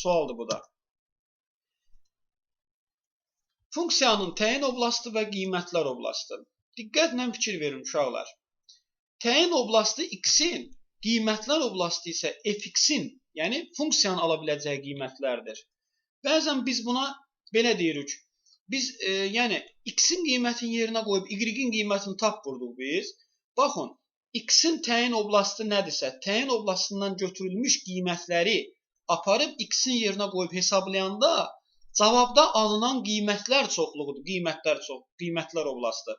Sualdır bu da. Funksiyanın təyin oblasti və qiymətlər oblasti. Diqqətlə fikir verin uşaqlar. Təyin oblasti x-in, qiymətlər oblasti isə f(x)in, yəni funksiyanın ala biləcəyi qiymətlərdir. Bəzən biz buna belə deyirik. Biz e, yəni x-in qiymətini yerinə qoyub y-in qiymətini tap vurduq biz. Baxın, x-in təyin oblasti nədirsə, təyin oblasından götürülmüş qiymətləri aparıb x-in yerinə qoyub hesablayanda cavabda alınan qiymətlər çoxluğudur. Qiymətlər çox, qiymətlər oblasti.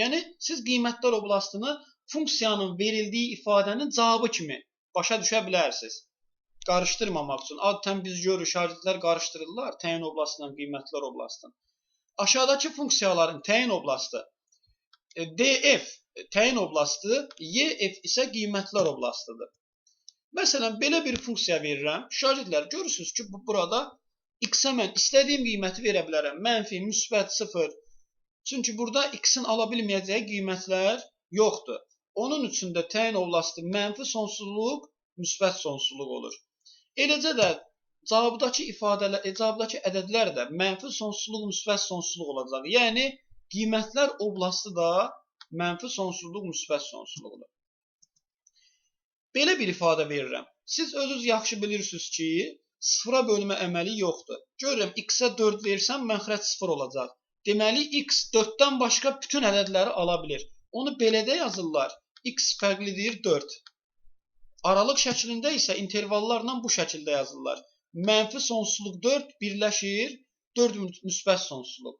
Yəni siz qiymətlər oblastını funksiyanın verildiyi ifadənin cavabı kimi başa düşə bilərsiniz. Qarışdırmamaq üçün. Adətən biz görürük şagirdlər qarışdırırlar təyin oblastı ilə qiymətlər oblastını. Aşağıdakı funksiyaların təyin oblasti e, DF təyin oblasti, YF isə qiymətlər oblastıdır. Məsələn, belə bir funksiya verirəm. Şagirdlər görürsüz ki, bu burada x-ə mən istədiyim qiyməti verə bilərəm. Mənfi, müsbət, 0. Çünki burada x-in ala bilməyəcəyi qiymətlər yoxdur. Onun üçün də təyin oblasti mənfi sonsuzluq, müsbət sonsuzluq olur. Eləcə də cavabdakı ifadələr, e, cavabdakı ədədlər də mənfi sonsuzluq, müsbət sonsuzluq olacaq. Yəni qiymətlər oblasti da mənfi sonsuzluq, müsbət sonsuzluqdur. Belə bir ifadə verirəm. Siz özünüz yaxşı bilirsiniz ki, sıfıra bölmə əməli yoxdur. Görürəm x-ə 4 versəm məxrəc 0 olacaq. Deməli x 4-dən başqa bütün ədədləri ala bilir. Onu belə də yazırlar. x fərqlidir 4. Aralıq şəklində isə intervallarla bu şəkildə yazırlar. Mənfi sonsuzluq 4 birləşir 4 müsbət sonsuzluq.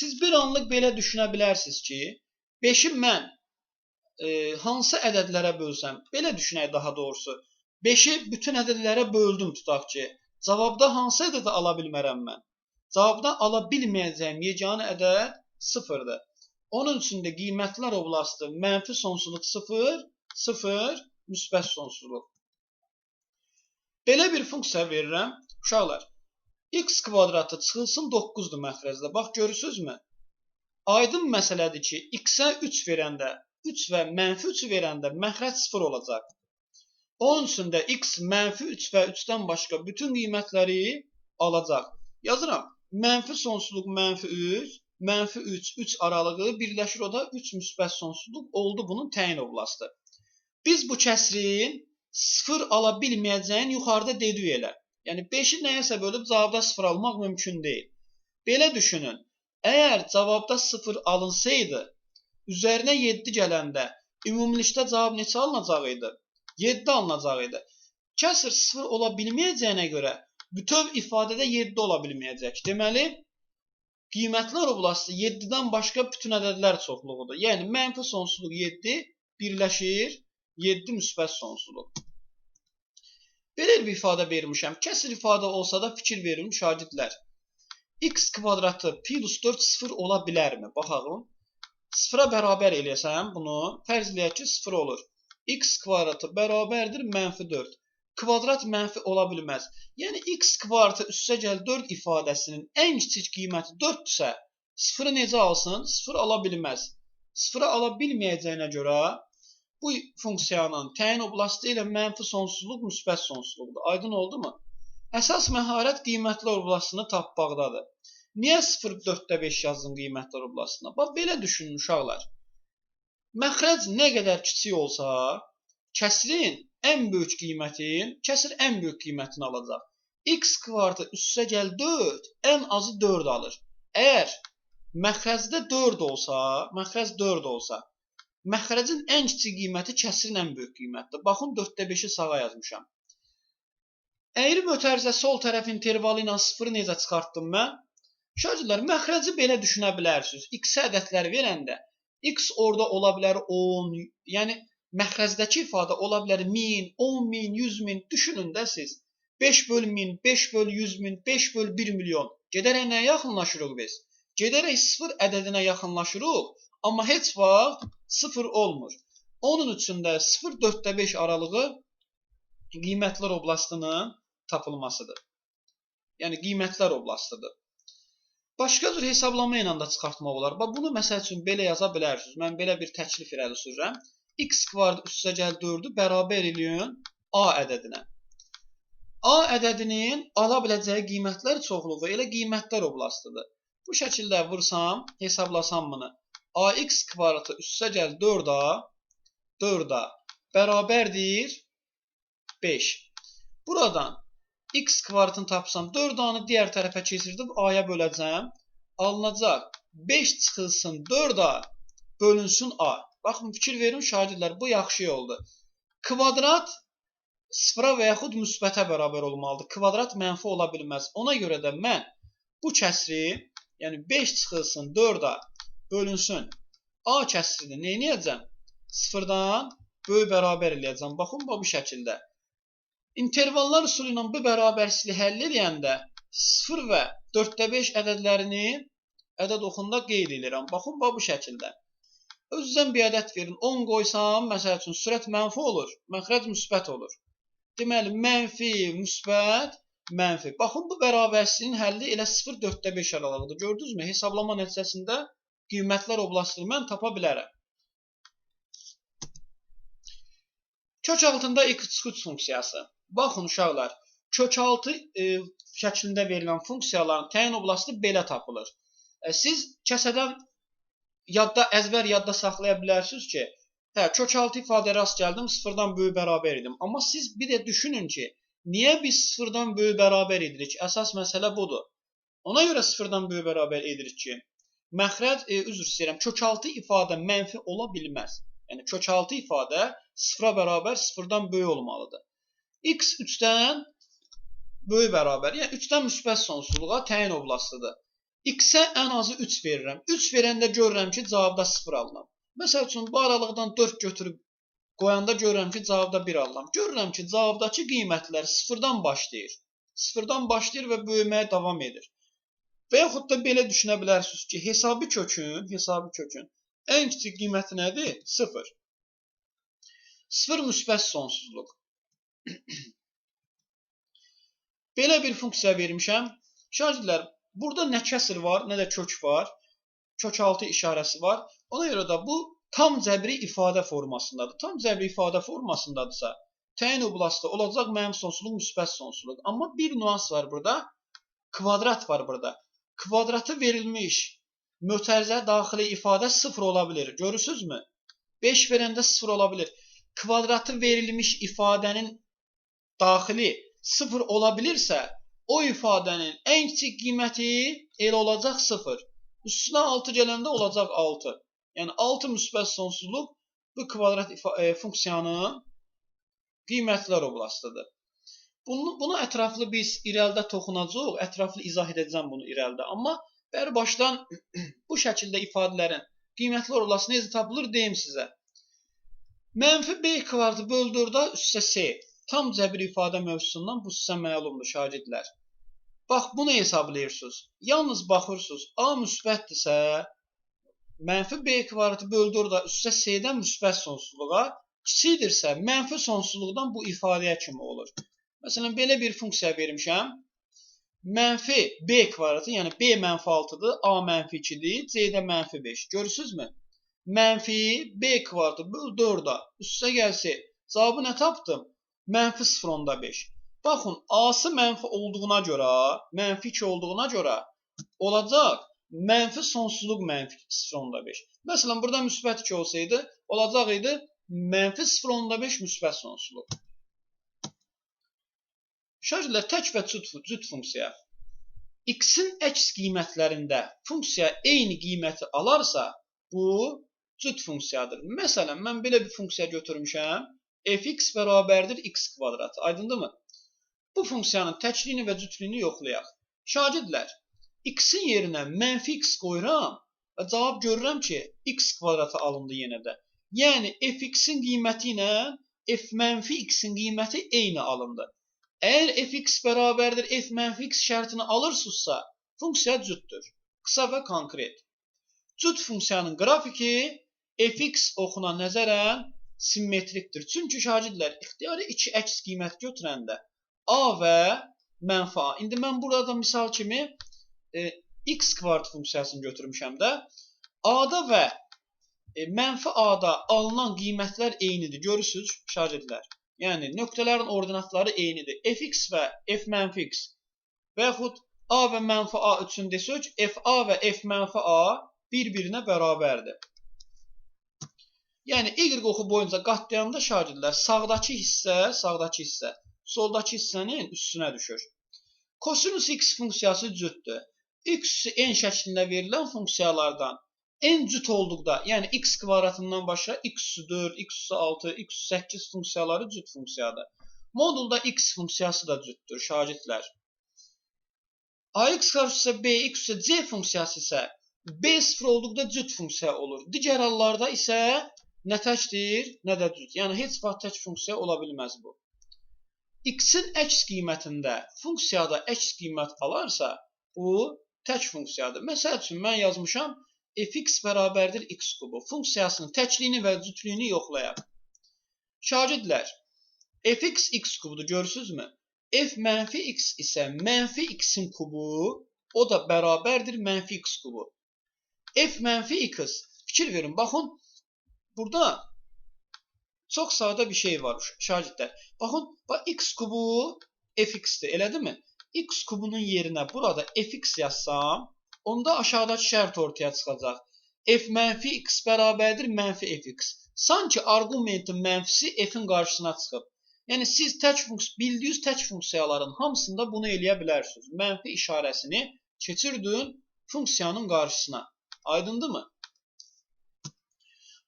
Siz bir anlıq belə düşünə bilərsiniz ki, 5-i mən e, hansı ədədlərə bölsəm, belə düşünək daha doğrusu. 5-i bütün ədədlərə böldüm tutaq ki, cavabda hansı ədədi ala bilmərəm mən? Cavabda ala bilməyəcəyim yeganə ədəd 0-dır. Onun üçün də qiymətlər oblasti mənfi sonsuzluq 0, 0, müsbət sonsuzluq. Belə bir funksiya verirəm. Uşaqlar, x kvadratı çıxılsın 9-dur məxrəcdə. Bax görürsünüzmü? Aydın məsələdir ki, x-ə 3 verəndə, 3 və mənfi 3 verəndə məxrəc 0 olacaq. Onun üçün də x mənfi 3 və 3-dən başqa bütün qiymətləri alacaq. Yazıram. Mənfi sonsuzluq mənfi 3, mənfi 3, 3 aralığı birləşir o da 3 müsbət sonsuzluq oldu bunun təyin oblasti. Biz bu kəsrin 0 ala bilməyəcəyini yuxarıda dedik elə. Yəni 5-i nəyəsə bölüb cavabda 0 almaq mümkün deyil. Belə düşünün. Əgər cavabda 0 alınsaydı, üzərinə 7 gələndə ümumilikdə cavab neçə alınacaq idi? 7 alınacaq idi. Kəsr 0 ola bilməyəcəyinə görə bütöv ifadədə 7 ola bilməyəcək. Deməli, qiymətlər oblasti 7-dən başqa bütün ədədlər çoxluğudur. Yəni mənfi sonsuzluq 7 birləşir 7 müsbət sonsuzluq. Belə bir ifadə vermişəm. Kəsr ifadə olsa da fikir verin şagirdlər. x kvadratı plus 4 0 ola bilərmi? Baxaq. 0-a bərabər eləyəsəm bunu, fərz eləyək ki, 0 olur. x kvadratı bərabərdir mənfi 4. Kvadrat mənfi ola bilməz. Yəni x kvadratı üstə gəl 4 ifadəsinin ən kiçik qiyməti 4-dürsə, 0-ı necə alsın? 0 ala bilməz. 0-ı ala bilməyəcəyinə görə bu funksiyanın təyin oblasti ilə mənfi sonsuzluq müsbət sonsuzluqdur. Aydın oldumu? Əsas məharət qiymətlər oblastını tapmaqdadır. Niyə 0.4-də 5 yazdım qiymətlər oblastına? Bax belə düşünün uşaqlar. Məxrəc nə qədər kiçik olsa, kəsrin ən böyük qiymətin, kəsr ən böyük qiymətini alacaq. x kvartı üstə gəl 4, ən azı 4 alır. Əgər məxrəcdə 4 olsa, məxrəc 4 olsa, Məxrəcin ən kiçik qiyməti kəsrin ən böyük qiymətdir. Baxın 4-də 5-i sağa yazmışam. Əyri mötərizə sol tərəf intervalı ilə 0-ı necə çıxartdım mən? Şagirdlər, məxrəci belə düşünə bilərsiniz. X ədədləri verəndə x orada ola bilər 10, yəni məxrəcdəki ifadə ola bilər 1000, 10 min, 100 min. Düşünün də siz. 5 böl 1000, 5 böl 100 min, 5 böl 1 milyon. Gedərək nəyə yaxınlaşırıq biz? Gedərək 0 ədədinə yaxınlaşırıq. Amma heç vaxt 0 olmur. Onun üçün də 0-4-də 5 aralığı qiymətlər oblastının tapılmasıdır. Yəni qiymətlər oblastıdır. Başqa cür hesablama ilə də çıxartmaq olar. Bax bunu məsəl üçün belə yaza bilərsiniz. Mən belə bir təklif irəli sürürəm. x kvadrat üstə gəl 4-ü bərabər eləyin a ədədinə. A ədədinin ala biləcəyi qiymətlər çoxluğu elə qiymətlər oblastıdır. Bu şəkildə vursam, hesablasam bunu. AX kvadratı üstə gəl 4A 4A bərabərdir 5. Buradan x kvadratını tapsam 4A-nı digər tərəfə keçirdib A-ya böləcəm. Alınacaq 5 çıxılsın 4A bölünsün A. Baxın, fikir verin şagirdlər, bu yaxşı yoldur. Kvadrat sıfıra və yaxud müsbətə bərabər olmalıdır. Kvadrat mənfi ola bilməz. Ona görə də mən bu kəsri, yəni 5 çıxılsın 4-a bölünsün A kəsrini nə edəcəm? Sıfırdan böyük bərabər eləyəcəm. Baxın bu şəkildə. İntervallar üsulu bu bərabərsizliyi həll edəndə 0 və 4də 5 ədədlərini ədəd oxunda qeyd edirəm. Baxın bu şəkildə. Özünüzdən bir ədəd verin. 10 qoysam, məsəl üçün sürət mənfi olur, məxrəc müsbət olur. Deməli, mənfi, müsbət, mənfi. Baxın, bu bərabərsizliyin həlli elə 0, 4-də 5 aralığıdır. Gördünüzmü? Hesablama nəticəsində qiymətlər oblastını mən tapa bilərəm. Kök altında x3 funksiyası. Baxın, uşaqlar, kök altı e, şəklində verilən funksiyaların təyin oblastı belə tapılır. E, siz kəsədən yadda, əzbər yadda saxlaya bilərsiniz ki, Hə, kökaltı ifadə rast gəldim, sıfırdan böyük bərabər idim. Amma siz bir də düşünün ki, niyə biz sıfırdan böyük bərabər edirik? Əsas məsələ budur. Ona görə sıfırdan böyük bərabər edirik ki, məxrəc, e, üzr istəyirəm, kökaltı ifadə mənfi ola bilməz. Yəni kökaltı ifadə sıfıra bərabər sıfırdan böyük olmalıdır. x 3-dən böyük bərabər, yəni 3-dən müsbət sonsuzluğa təyin oblastıdır. x-ə ən azı 3 verirəm. 3 verəndə görürəm ki, cavabda 0 alınıb. Məsəl üçün bu aralıqdan 4 götürüb qoyanda görürəm ki, cavabda 1 alıram. Görürəm ki, cavabdakı qiymətlər sıfırdan başlayır. Sıfırdan başlayır və böyüməyə davam edir. Və yaxud da belə düşünə bilərsiniz ki, hesabı kökün, hesabı kökün ən kiçik qiyməti nədir? 0. 0 müsbət sonsuzluq. belə bir funksiya vermişəm. Şagirdlər, burada nə kəsr var, nə də kök var kökaltı işarəsi var. Ona görə də bu tam cəbri ifadə formasındadır. Tam cəbri ifadə formasındadırsa, təyin oblastı olacaq mənfi sonsuzluq, müsbət sonsuzluq. Amma bir nüans var burada. Kvadrat var burada. Kvadratı verilmiş mötərizə daxili ifadə 0 ola bilər. Görürsünüzmü? 5 verəndə 0 ola bilər. Kvadratı verilmiş ifadənin daxili 0 ola bilirsə, o ifadənin ən kiçik qiyməti elə olacaq 0. Üstünə 6 gələndə olacaq 6. Yəni 6 müsbət sonsuzluq bu kvadrat e, funksiyanın qiymətlər oblastıdır. Bunu, bunu ətraflı biz irəlidə toxunacağıq, ətraflı izah edəcəm bunu irəlidə. Amma bəri başdan bu şəkildə ifadələrin qiymətlər oblastı necə tapılır deyim sizə. Mənfi b kvadratı böldürdə üstə c. Tam cəbir ifadə mövzusundan bu sizə məlumdur şagirdlər. Bax, bunu hesablayırsınız. Yalnız baxırsınız, A müsbətdirsə, mənfi B kvadratı böldür da üstə C-dən müsbət sonsuzluğa, kiçikdirsə, mənfi sonsuzluqdan bu ifadəyə kimi olur. Məsələn, belə bir funksiya vermişəm. Mənfi B kvadratı, yəni B mənfi 6-dır, A mənfi 2-dir, C-də mənfi 5. Görürsünüzmü? Mənfi B kvadratı böl 4-a, üstə gəlsə, cavabı nə tapdım? Mənfi 0.5. Baxın, A-sı mənfi olduğuna görə, mənfi 2 olduğuna görə olacaq mənfi sonsuzluq mənfi 0.5. Məsələn, burada müsbət 2 olsaydı, olacaq idi mənfi 0.5 müsbət sonsuzluq. Şərhlər tək və cüt funksiya. X-in əks qiymətlərində funksiya eyni qiyməti alarsa, bu cüt funksiyadır. Məsələn, mən belə bir funksiya götürmüşəm. fx bərabərdir x kvadrat. Aydındırmı? Bu funksiyanın təkliyini və cütlüyünü yoxlayaq. Şagirdlər, x-in yerinə mənfi x qoyuram və cavab görürəm ki, x kvadratı alındı yenə də. Yəni fx-in qiyməti ilə f mənfi x-in qiyməti eyni alındı. Əgər fx bərabərdir f mənfi x şərtini alırsınızsa, funksiya cütdür. Qısa və konkret. Cüt funksiyanın qrafiki fx oxuna nəzərən simmetrikdir. Çünki şagirdlər ixtiyari iki əks qiymət götürəndə A və mənfi A. İndi mən burada misal kimi e, x kvadrat funksiyasını götürmüşəm də. A-da və e, mənfi A-da alınan qiymətlər eynidir. Görürsüz şagirdlər. Yəni nöqtələrin ordinatları eynidir. fx və f mənfi x və yaxud a və mənfi a üçün desək, fa və f mənfi a bir-birinə bərabərdir. Yəni y oxu boyunca qatlayanda şagirdlər sağdakı hissə, sağdakı hissə soldakı hissənin üstünə düşür. Kosinus x funksiyası cütdür. x n şəklində verilən funksiyalardan n cüt olduqda, yəni x kvadratından başqa x 4, x 6, x 8 funksiyaları cüt funksiyadır. Modulda x funksiyası da cütdür şagirdlər. ax qarşısı bx isə c funksiyası isə b sıfır olduqda cüt funksiya olur. Digər hallarda isə nə təkdir, nə də cüt. Yəni heç vaxt tək funksiya ola bilməz bu. x-in əks qiymətində funksiyada əks qiymət alarsa, bu tək funksiyadır. Məsəl üçün mən yazmışam fx bərabərdir x kubu. Funksiyasının təkliyini və cütlüyünü yoxlayaq. Şagirdlər, fx x kubudur, görürsünüzmü? f mənfi x isə mənfi x-in kubu, o da bərabərdir mənfi x kubu. f mənfi x, fikir verin, baxın, burada çox sadə bir şey var şagirdlər. Baxın, bax x kubu fx-dir, elədirmi? x kubunun yerinə burada fx yazsam, onda aşağıdakı şərt ortaya çıxacaq. f mənfi x bərabərdir mənfi fx. Sanki arqumentin mənfisi f-in qarşısına çıxıb. Yəni siz tək funksiya bildiyiniz tək funksiyaların hamısında bunu eləyə bilərsiniz. Mənfi işarəsini keçirdin funksiyanın qarşısına. Aydındırmı?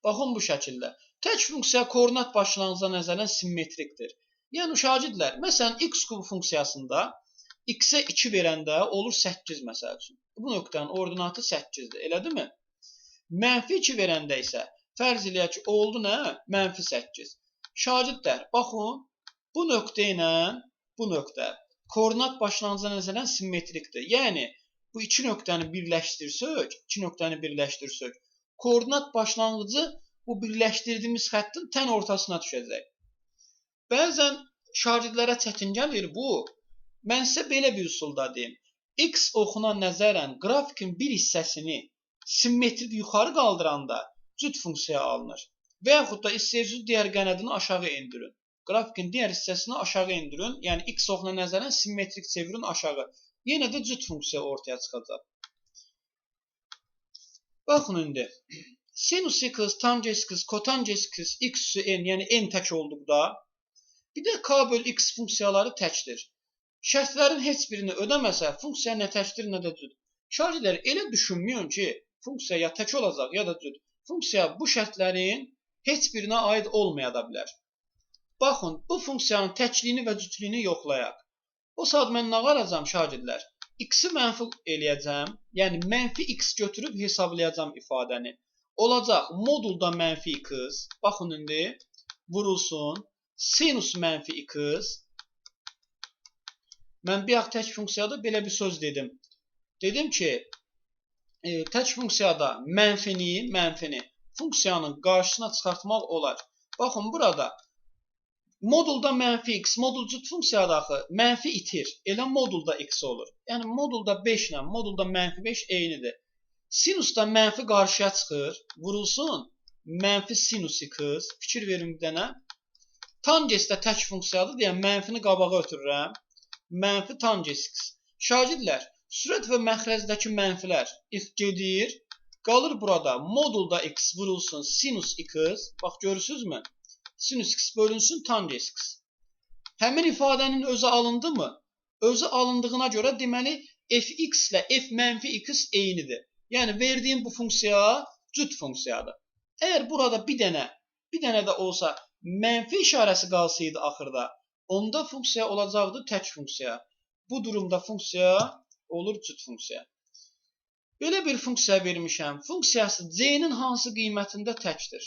Baxın bu şəkildə. Tək funksiya koordinat başlanğıca nəzərən simmetrikdir. Yəni şagirdlər, məsələn x kub funksiyasında x-ə 2 verəndə olur 8 məsəl üçün. Bu nöqtənin ordinatı 8-dir, elədirmi? Mənfi 2 verəndə isə fərz eləyək ki, oldu nə? Mənfi 8. Şagirdlər, baxın, bu nöqtə ilə bu nöqtə koordinat başlanğıca nəzərən simmetrikdir. Yəni bu iki nöqtəni birləşdirsək, iki nöqtəni birləşdirsək, koordinat başlanğıcı bu birləşdirdiyimiz xəttin tən ortasına düşəcək. Bəzən şagirdlərə çətin gəlir bu. Mən sizə belə bir üsulda deyim. X oxuna nəzərən qrafikin bir hissəsini simmetrik yuxarı qaldıranda cüt funksiya alınır. Və yaxud da istəyirsiniz digər qənədini aşağı endirin. Qrafikin digər hissəsini aşağı endirin. Yəni x oxuna nəzərən simmetrik çevirin aşağı. Yenə də cüt funksiya ortaya çıxacaq. Baxın indi. Sinus x, tangens x, kotangens x, x n, yəni n tək olduqda bir də k böl x funksiyaları təkdir. Şərtlərin heç birini ödəməsə, funksiya nə təkdir, nə də cüt. Şagirdlər elə düşünməyin ki, funksiya ya tək olacaq, ya da cüt. Funksiya bu şərtlərin heç birinə aid olmaya da bilər. Baxın, bu funksiyanın təkliyini və cütlüyünü yoxlayaq. O saat mən nə qalacam şagirdlər? X-i mənfi eləyəcəm. Yəni mənfi x götürüb hesablayacam ifadəni. Olacaq modulda mənfi x. Baxın indi vurulsun. Sinus mənfi x Mən bayaq tək funksiyada belə bir söz dedim. Dedim ki, e, tək funksiyada mənfini, mənfini funksiyanın qarşısına çıxartmaq olar. Baxın burada modulda mənfi x, modul cüt funksiyada axı mənfi itir. Elə modulda x olur. Yəni modulda 5 ilə modulda mənfi 5 eynidir. Sinusda mənfi qarşıya çıxır, vurulsun mənfi sinus x. Fikir verin bir dənə. Tangens də tək funksiyadır, deyən mənfini qabağa ötürürəm mənfi tangens x. Şagirdlər, sürət və məxrəzdəki mənfilər x gedir, qalır burada modulda x vurulsun sinus x. Bax görürsünüzmü? Sinus x bölünsün tangens x. Həmin ifadənin özü alındımı? Özü alındığına görə deməli fx ilə f mənfi x eynidir. Yəni verdiyim bu funksiya cüt funksiyadır. Əgər burada bir dənə, bir dənə də olsa mənfi işarəsi qalsaydı axırda, onda funksiya olacaqdı tək funksiya. Bu durumda funksiya olur cüt funksiya. Belə bir funksiya vermişəm. Funksiyası c-nin hansı qiymətində təkdir?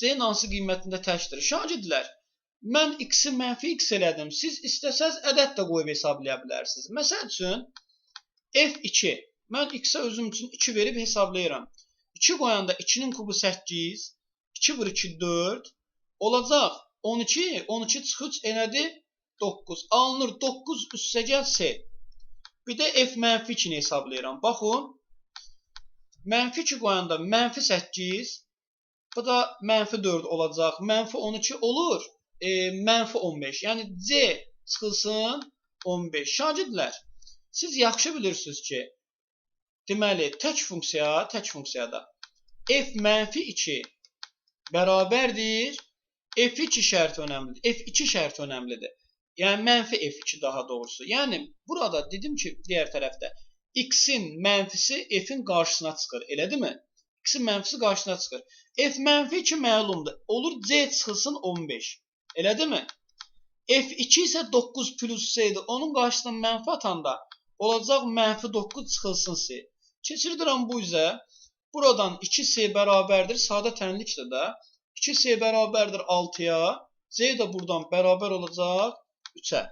c-nin hansı qiymətində təkdir? Şagirdlər, mən x-i mənfi x elədim. Siz istəsəz ədəd də qoyub hesablaya bilərsiniz. Məsəl üçün f2. Mən x-ə özüm üçün 2 verib hesablayıram. 2 qoyanda 2-nin kubu 8, 2 vur 2 4 olacaq 12, 12 çıxıc elədi 9. Alınır 9 üstəgəl S. Bir də F mənfi 2-ni hesablayıram. Baxın. Mənfi 2 qoyanda mənfi 8. Bu da mənfi 4 olacaq. Mənfi 12 olur. E, mənfi 15. Yəni C çıxılsın 15. Şagirdlər, siz yaxşı bilirsiniz ki, deməli tək funksiya, tək funksiyada f mənfi 2 bərabərdir. F2 şərti önəmlidir. F2 şərti önəmlidir. Yəni mənfi F2 daha doğrusu. Yəni burada dedim ki, digər tərəfdə x-in mənfisi f-in qarşısına çıxır. Elədirmi? X-in mənfisi qarşısına çıxır. F mənfi 2 məlumdur. Olur C çıxılsın 15. Elədirmi? F2 isə 9 plus C idi. Onun qarşısına mənfi atanda olacaq mənfi 9 çıxılsın C. Keçirdirəm bu üzə. Buradan 2C bərabərdir. Sadə tənlikdir də. 2C bərabərdir 6-ya. C də buradan bərabər olacaq 3-ə.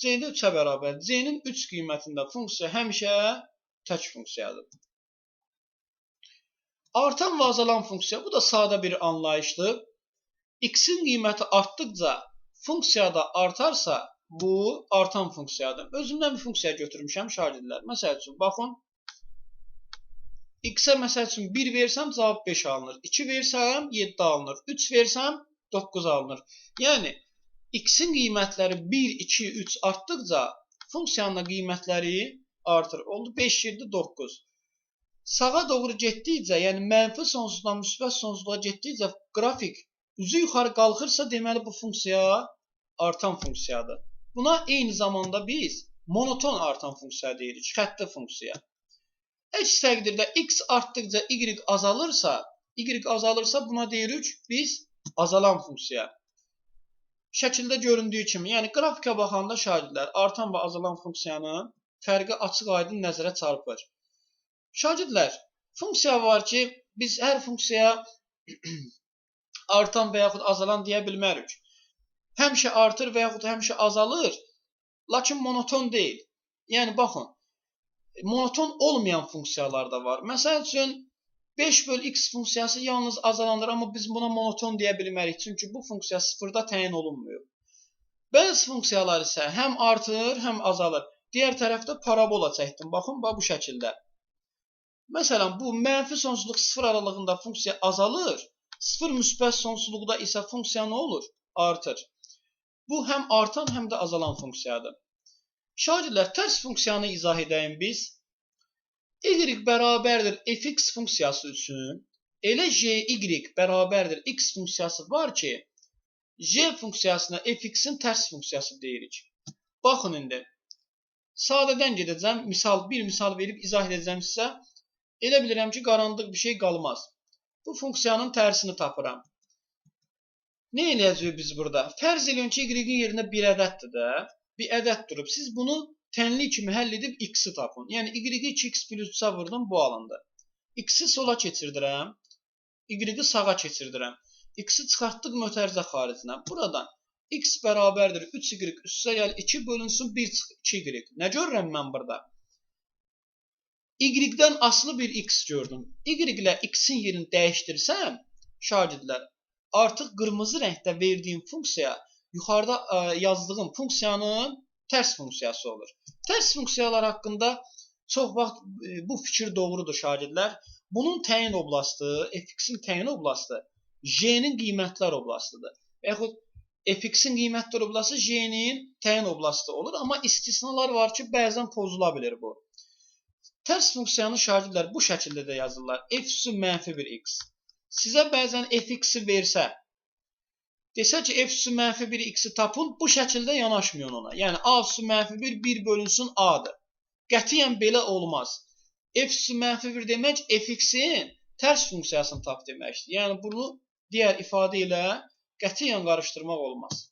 C də 3-ə bərabər. C-nin 3 qiymətində funksiya həmişə tək funksiyadır. Artan və azalan funksiya bu da sadə bir anlayışdır. X-in qiyməti artdıqca funksiyada artarsa bu artan funksiyadır. Özümdən bir funksiya götürmüşəm şagirdlər. Məsəl üçün baxın X-ə məsəl üçün 1 versəm cavab 5 alınır. 2 versəm 7 alınır. 3 versəm 9 alınır. Yəni X-in qiymətləri 1, 2, 3 artdıqca funksiyanın qiymətləri artır. Oldu 5, 7, 9. Sağa doğru getdikcə, yəni mənfi sonsuzdan müsbət sonsuzluğa getdikcə qrafik üzü yuxarı qalxırsa, deməli bu funksiya artan funksiyadır. Buna eyni zamanda biz monoton artan funksiya deyirik, xətti funksiya. Əks təqdirdə x artdıqca y azalırsa, y azalırsa buna deyirik biz azalan funksiya. Şəkildə göründüyü kimi, yəni qrafikə baxanda şagirdlər artan və azalan funksiyanın fərqi açıq-aydın nəzərə çarpır. Şagirdlər, funksiya var ki, biz hər funksiyaya artan və yaxud azalan deyə bilmərik. Həmişə artır və yaxud həmişə azalır, lakin monoton deyil. Yəni baxın, monoton olmayan funksiyalar da var. Məsəl üçün 5 böl x funksiyası yalnız azalanır, amma biz buna monoton deyə bilmərik. Çünki bu funksiya sıfırda təyin olunmuyor. Bəzi funksiyalar isə həm artır, həm azalır. Digər tərəfdə parabola çəkdim. Baxın, bax bu şəkildə. Məsələn, bu mənfi sonsuzluq 0 aralığında funksiya azalır. 0 müsbət sonsuzluqda isə funksiya nə olur? Artır. Bu həm artan, həm də azalan funksiyadır. Şagirdlər, tərs funksiyanı izah edəyim biz. y bərabərdir fx funksiyası üçün elə jy bərabərdir x funksiyası var ki, j funksiyasına fx-in tərs funksiyası deyirik. Baxın indi. Sadədən gedəcəm. Misal, bir misal verib izah edəcəm sizə. Elə bilirəm ki, qarandıq bir şey qalmaz. Bu funksiyanın tərsini tapıram. Nə eləyəcəyik biz burada? Fərz edin ki, y-in yerinə bir ədəddir də bir ədəd durub. Siz bunu tənlik kimi həll edib x-i tapın. Yəni y-i 2x plus 3-ə vurdum, bu alındı. x-i sola keçirdirəm, y-i sağa keçirdirəm. x-i çıxartdıq mötərizə xaricinə. Buradan x bərabərdir 3y üstə gəl 2 bölünsün 1 2y. Nə görürəm mən burada? Y-dən asılı bir x gördüm. Y ilə x-in yerini dəyişdirsəm, şagirdlər, artıq qırmızı rəngdə verdiyim funksiya yuxarıda ə, e, yazdığım funksiyanın tərs funksiyası olur. Tərs funksiyalar haqqında çox vaxt ə, e, bu fikir doğrudur şagirdlər. Bunun təyin oblasti, fx-in təyin oblasti j-nin qiymətlər oblastıdır. Və yaxud fx-in qiymətlər oblasti j-nin təyin oblasti olur, amma istisnalar var ki, bəzən pozula bilər bu. Tərs funksiyanı şagirdlər bu şəkildə də yazırlar. f mənfi bir x. Sizə bəzən fx-i versə, Desə ki, f üssü mənfi 1 x-i tapın, bu şəkildə yanaşmayın ona. Yəni, a üssü mənfi 1, 1 bölünsün a-dır. Qətiyyən belə olmaz. f üssü mənfi 1 demək, f-in tərs funksiyasını tap deməkdir. Yəni, bunu digər ifadə ilə qətiyyən qarışdırmaq olmaz.